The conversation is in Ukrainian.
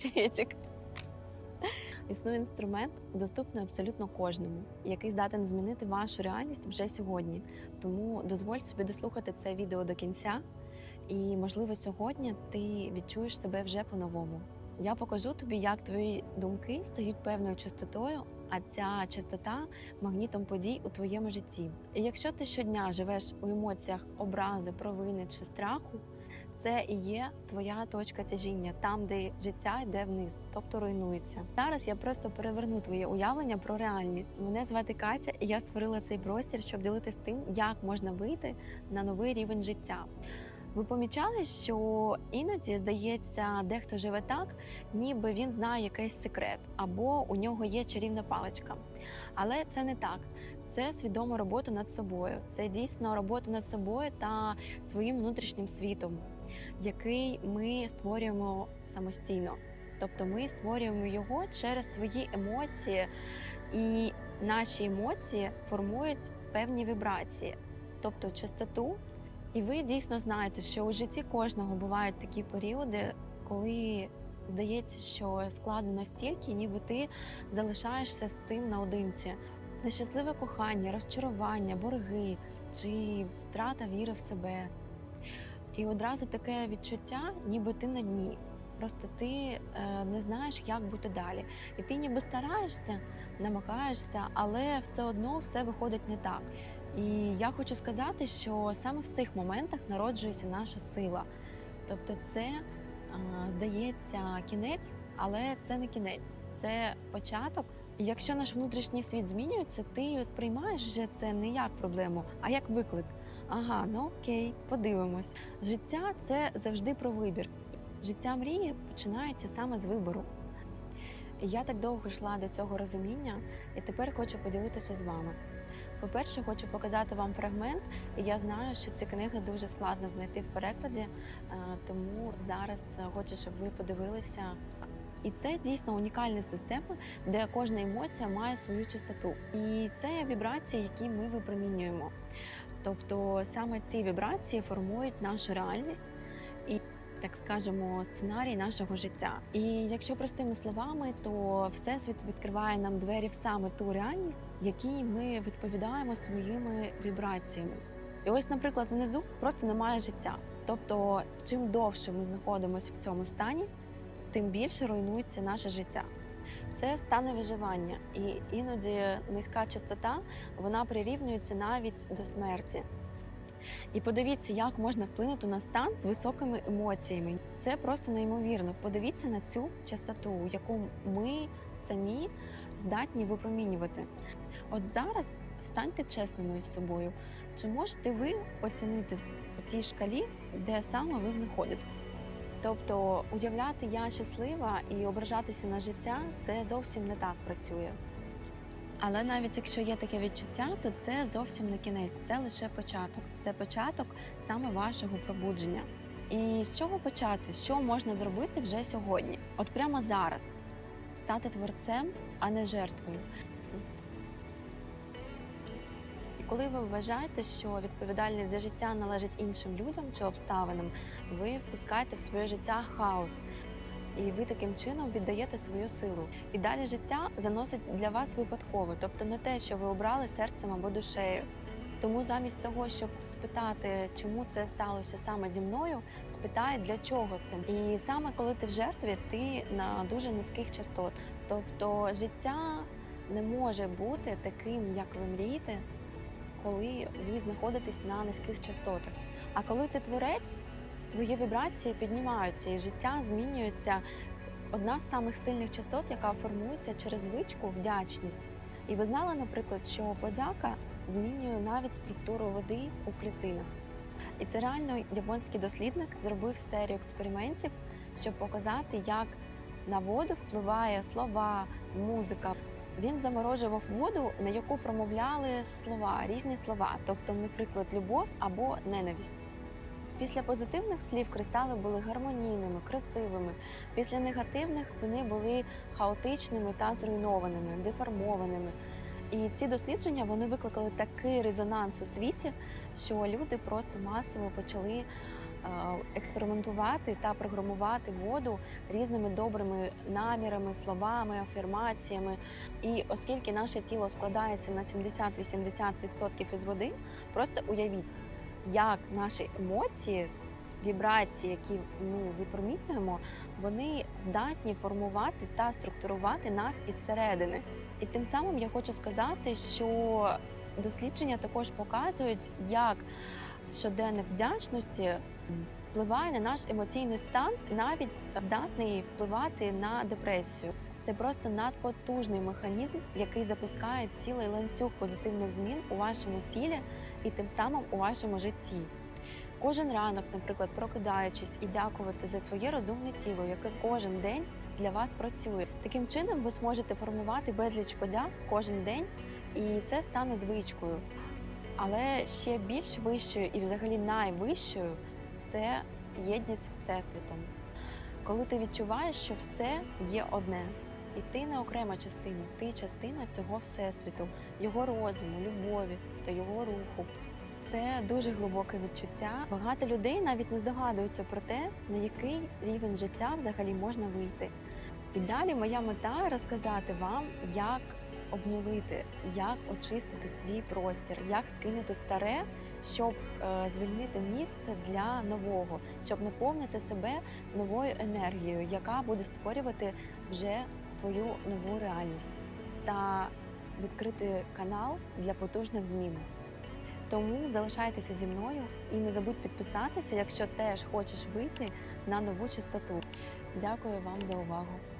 Привітик. Існує інструмент, доступний абсолютно кожному, який здатен змінити вашу реальність вже сьогодні. Тому дозволь собі дослухати це відео до кінця, і, можливо, сьогодні ти відчуєш себе вже по-новому. Я покажу тобі, як твої думки стають певною частотою, а ця частота магнітом подій у твоєму житті. І якщо ти щодня живеш у емоціях образи, провини чи страху, це і є твоя точка тяжіння, там, де життя йде вниз, тобто руйнується. Зараз я просто переверну твоє уявлення про реальність. Мене звати Катя, і я створила цей простір, щоб ділитися тим, як можна вийти на новий рівень життя. Ви помічали, що іноді здається, дехто живе так, ніби він знає якийсь секрет, або у нього є чарівна паличка. Але це не так. Це свідома робота над собою. Це дійсно робота над собою та своїм внутрішнім світом, який ми створюємо самостійно. Тобто ми створюємо його через свої емоції, і наші емоції формують певні вібрації, тобто частоту. І ви дійсно знаєте, що у житті кожного бувають такі періоди, коли здається, що складно настільки, ніби ти залишаєшся з цим наодинці. Нещасливе кохання, розчарування, борги чи втрата віри в себе. І одразу таке відчуття, ніби ти на дні. Просто ти е, не знаєш, як бути далі. І ти ніби стараєшся, намагаєшся, але все одно все виходить не так. І я хочу сказати, що саме в цих моментах народжується наша сила. Тобто, це е, здається кінець, але це не кінець, це початок. Якщо наш внутрішній світ змінюється, ти сприймаєш вже це не як проблему, а як виклик. Ага, ну окей, подивимось. Життя це завжди про вибір. Життя мрії починається саме з вибору. Я так довго йшла до цього розуміння, і тепер хочу поділитися з вами. По-перше, хочу показати вам фрагмент, я знаю, що ці книги дуже складно знайти в перекладі, е, тому зараз хочу, щоб ви подивилися. І це дійсно унікальна система, де кожна емоція має свою частоту. І це вібрації, які ми випромінюємо. Тобто саме ці вібрації формують нашу реальність і, так скажемо, сценарій нашого життя. І якщо простими словами, то всесвіт відкриває нам двері в саме ту реальність, якій ми відповідаємо своїми вібраціями. І ось, наприклад, внизу просто немає життя. Тобто, чим довше ми знаходимося в цьому стані, тим більше руйнується наше життя. Це стане виживання, і іноді низька частота вона прирівнюється навіть до смерті. І подивіться, як можна вплинути на стан з високими емоціями. Це просто неймовірно. Подивіться на цю частоту, яку ми самі здатні випромінювати. От зараз станьте чесними із собою. Чи можете ви оцінити у цій шкалі, де саме ви знаходитесь? Тобто уявляти я щаслива і ображатися на життя це зовсім не так працює. Але навіть якщо є таке відчуття, то це зовсім не кінець, це лише початок. Це початок саме вашого пробудження. І з чого почати? Що можна зробити вже сьогодні? От прямо зараз стати творцем, а не жертвою. Коли ви вважаєте, що відповідальність за життя належить іншим людям чи обставинам, ви впускаєте в своє життя хаос. І ви таким чином віддаєте свою силу. І далі життя заносить для вас випадково, тобто не те, що ви обрали серцем або душею. Тому замість того, щоб спитати, чому це сталося саме зі мною, спитай, для чого це. І саме коли ти в жертві, ти на дуже низьких частот. Тобто життя не може бути таким, як ви мрієте, коли ви знаходитесь на низьких частотах. А коли ти творець, твої вібрації піднімаються і життя змінюється. Одна з самих сильних частот, яка формується через звичку вдячність. І ви знали, наприклад, що подяка змінює навіть структуру води у клітинах. І це реально японський дослідник зробив серію експериментів, щоб показати, як на воду впливає слова, музика. Він заморожував воду, на яку промовляли слова, різні слова, тобто, наприклад, любов або ненависть. Після позитивних слів кристали були гармонійними, красивими. Після негативних вони були хаотичними та зруйнованими, деформованими. І ці дослідження вони викликали такий резонанс у світі, що люди просто масово почали експериментувати та програмувати воду різними добрими намірами, словами, афірмаціями. І оскільки наше тіло складається на 70-80% із води, просто уявіть, як наші емоції, вібрації, які ми випромінюємо, вони здатні формувати та структурувати нас із середини. І тим самим я хочу сказати, що дослідження також показують, як щоденник вдячності впливає на наш емоційний стан, навіть здатний впливати на депресію. Це просто надпотужний механізм, який запускає цілий ланцюг позитивних змін у вашому тілі і тим самим у вашому житті. Кожен ранок, наприклад, прокидаючись і дякувати за своє розумне тіло, яке кожен день для вас працює. Таким чином ви зможете формувати безліч подяк кожен день, і це стане звичкою. Але ще більш вищою і взагалі найвищою це єдність всесвітом. Коли ти відчуваєш, що все є одне, і ти не окрема частина, ти частина цього всесвіту, його розуму, любові та його руху. Це дуже глибоке відчуття. Багато людей навіть не здогадуються про те, на який рівень життя взагалі можна вийти. І далі моя мета розказати вам, як обнулити, як очистити свій простір, як скинути старе, щоб е, звільнити місце для нового, щоб наповнити себе новою енергією, яка буде створювати вже твою нову реальність та відкрити канал для потужних змін. Тому залишайтеся зі мною і не забудь підписатися, якщо теж хочеш вийти на нову частоту. Дякую вам за увагу.